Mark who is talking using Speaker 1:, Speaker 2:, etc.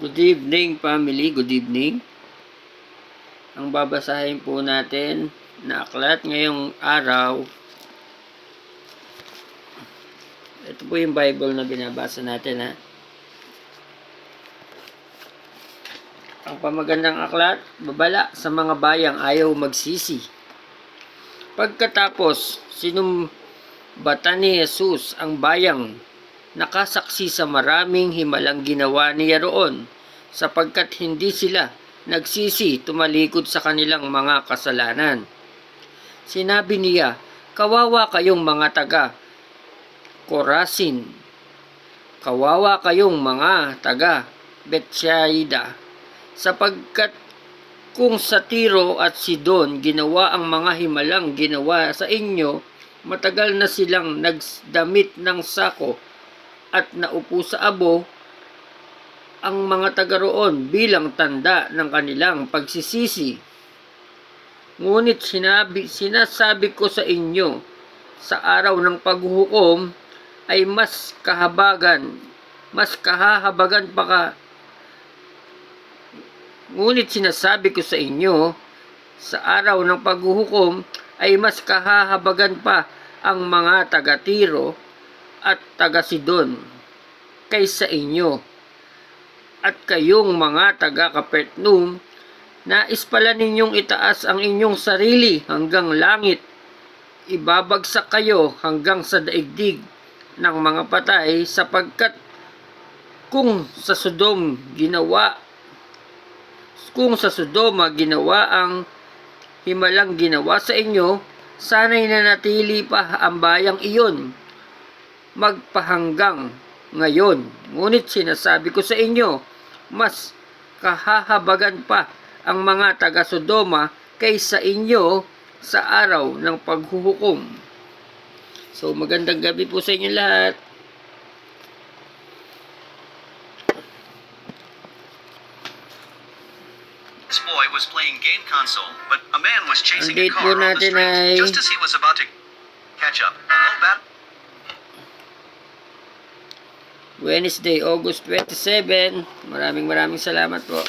Speaker 1: Good evening family, good evening. Ang babasahin po natin na aklat ngayong araw. Ito po yung Bible na binabasa natin ha. Ang pamagandang aklat, babala sa mga bayang ayaw magsisi. Pagkatapos, sinumbatan ni Jesus ang bayang nakasaksi sa maraming himalang ginawa niya roon sapagkat hindi sila nagsisi tumalikod sa kanilang mga kasalanan. Sinabi niya, kawawa kayong mga taga Korasin. Kawawa kayong mga taga Bethsaida sapagkat kung sa Tiro at Sidon ginawa ang mga himalang ginawa sa inyo, matagal na silang nagdamit ng sako at naupo sa abo ang mga taga roon bilang tanda ng kanilang pagsisisi. Ngunit sinabi, sinasabi ko sa inyo, sa araw ng paghuhukom ay mas kahabagan, mas kahahabagan pa ka. Ngunit sinasabi ko sa inyo, sa araw ng paghuhukom ay mas kahahabagan pa ang mga taga-Tiro at taga-Sidon kaysa inyo. At kayong mga taga-Kapernaum, nais pala ninyong itaas ang inyong sarili hanggang langit. Ibabagsak kayo hanggang sa daigdig ng mga patay sapagkat kung sa Sodom ginawa kung sa Sodoma ginawa ang himalang ginawa sa inyo, sana'y nanatili pa ang bayang iyon magpahanggang ngayon. Ngunit sinasabi ko sa inyo, mas kahahabagan pa ang mga taga Sodoma kaysa inyo sa araw ng paghuhukom. So magandang gabi po sa inyo lahat.
Speaker 2: This boy was playing game console, but a man was chasing a car on the street
Speaker 1: ay-
Speaker 2: just as he was about to catch up. Hello, Bat.
Speaker 1: Wednesday, August 27. Maraming maraming salamat po.